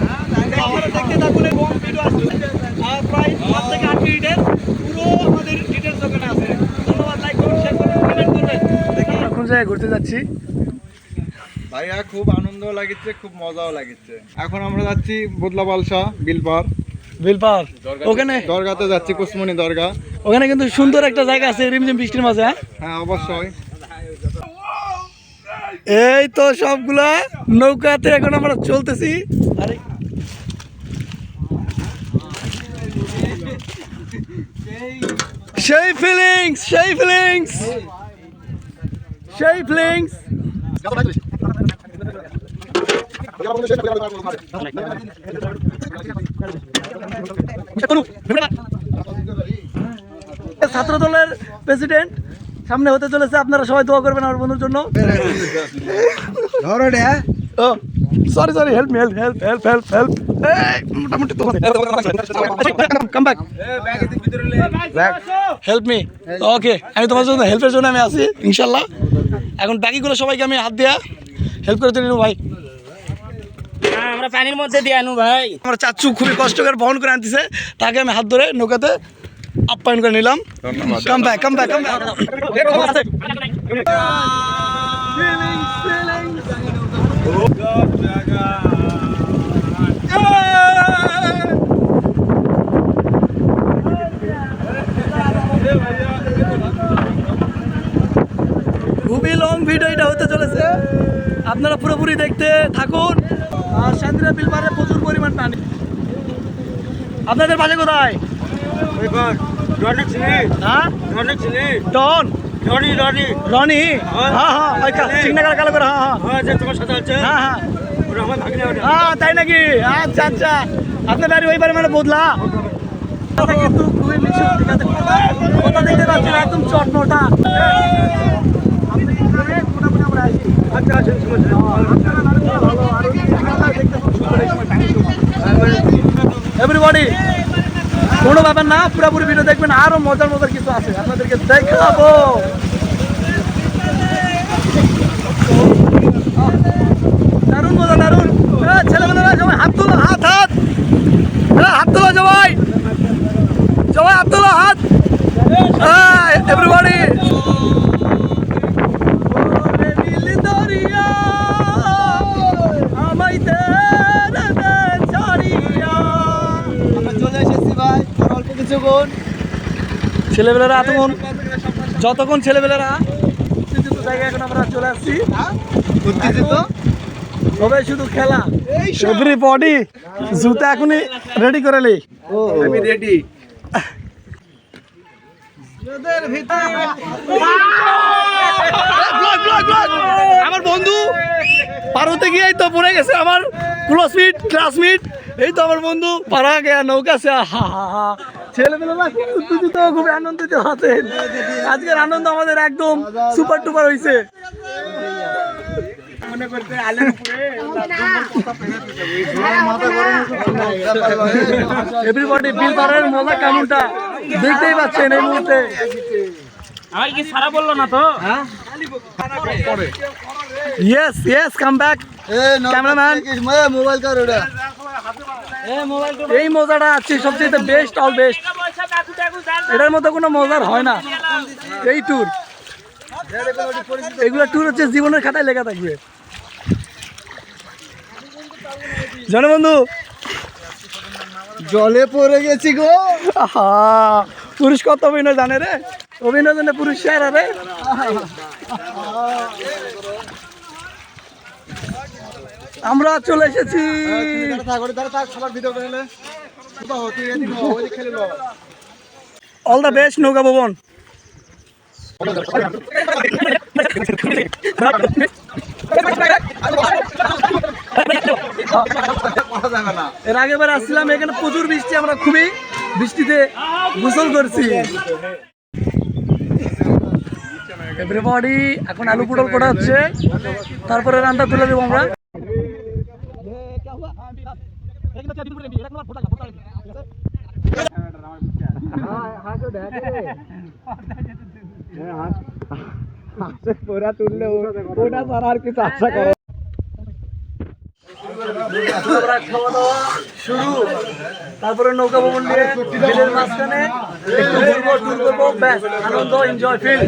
হ্যাঁ, হ্যাঁ। প্রায় থেকে আট মিনিটের পুরো আমাদের ডিটেলস আছে। ধন্যবাদ করুন এখন জায়গায় ঘুরতে যাচ্ছি? ভাইয়া খুব আনন্দ লাগিচ্ছে খুব মজাও লাগিচ্ছে। এখন আমরা যাচ্ছি বদলা বালসা বিলপার বিলপার ওখানে? দরগাতে যাচ্ছি কুসমনি দরগা। ওখানে কিন্তু সুন্দর একটা জায়গা আছে রিমঝিম বৃষ্টির মাঝে হ্যাঁ? হ্যাঁ অবশ্যই। এই তো সবগুলা নৌকাতে এখন আমরা চলতেছি। আরে। সেই ফিলিংস সেই ফিলিংস সেই ফিলিংস ছাত্র দলের প্রেসিডেন্ট সামনে হতে চলেছে আপনারা সবাই দোয়া করবেন আমার বন্ধুর জন্য। ও sorry sorry help me help help help help help মোটামুটি তো come back help me okay আমি তোমার জন্য হেল্পের জন্য আমি আছি ইনশাল্লাহ। এখন বাকিগুলো সবাইকে আমি হাত দেয়া হেল্প করে দিলাম ভাই। আমরা পানির মধ্যে দিয়ে আনু ভাই। আমার চাচু খুবই কষ্ট করে বহন করে আনতেছে তাকে আমি হাত ধরে নৌকাতে আপ্যায়ন করে নিলাম। Come back come back come back খুবই লং ভিডিও এটা হতে চলেছে আপনারা পুরোপুরি দেখতে থাকুন। আর বিলবারে প্রচুর পরিমাণ পানি আপনাদের বাজে কোথায়? হ্যাঁ? ডন? রনি হ্যাঁ। হ্যাঁ ওই কালো করে হ্যাঁ হ্যাঁ। হ্যাঁ হ্যাঁ হ্যাঁ। তাই নাকি? আচ্ছা আচ্ছা। আপনার বাড়ি ওই বাড়ি মানে বদলা। কথা কিন্তু খুবই মিশুক, কথা দেখতে এভরিবডি কোনো ব্যাপার না পুরোপুরি ভিডিও দেখবেন আরও মজার মজার কিছু আছে আপনাদেরকে দেখাবো। দারুণ মজা দারুণ। এ, ছেলেমেয়েরা সবাই হাত তোলো হাত হাত। হাত তোলো সবাই। সবাই হাত তোলো হাত। এভরিবডি চলে এসেছি ভাই আর অল্প কিছুক্ষণ ছেলেবেলারা এতক্ষণ যতক্ষণ ছেলেবেলারা উত্তেজিত জায়গায় এখন আমরা চলে আসছি। উত্তেজিত? তবে শুধু খেলা। এভরি বডি জুতা এখনই রেডি করে লি আমি রেডি আমার বন্ধু পারোতে গিয়ে এই তো পড়ে গেছে আমার ক্লাসমেট ক্লাসমেট এই তো আমার বন্ধু পারা গেয়া নৌকা সে হা হা হা ছেলেমেয়েরা খুব উত্তেজিত খুবই আনন্দিত আছেন আজকের আনন্দ আমাদের একদম সুপার টুপার হয়েছে এভরিবডি বিল পারের মজা কেমনটা দেখতেই পাচ্ছেন এই মুহূর্তে। আমার কি সারা বলল না তো? Yes yes come back Cameraman. Mobile কার ওটা। এই মজাটা আছে সবচেয়ে বেস্ট অল বেস্ট এটার মতো কোনো মজার হয় না। এই ট্যুর এগুলো ট্যুর হচ্ছে জীবনের খাতায় লেখা থাকবে। জনবন্ধু। জলে পড়ে গেছি গো। আহা পুরুষ কত অভিনয় জানে রে? অভিনয় জানে পুরুষ সেরা রে। আমরা চলে এসেছি। অল দ্য বেস্ট নৌকা ভবন। এর আগেবার আসছিলাম, এখানে প্রচুর বৃষ্টি, আমরা খুবই বৃষ্টিতে গোসল করছি। এভরিবডি এখন আলু পটল করা হচ্ছে? তারপরে রান্না তুলে দেবো আমরা। তুললে ওটা আর কিছু আশা শুরু তারপরে নৌকা ভবন বিলের মাঝখানে ব্যাস আনন্দ এনজয় ফিল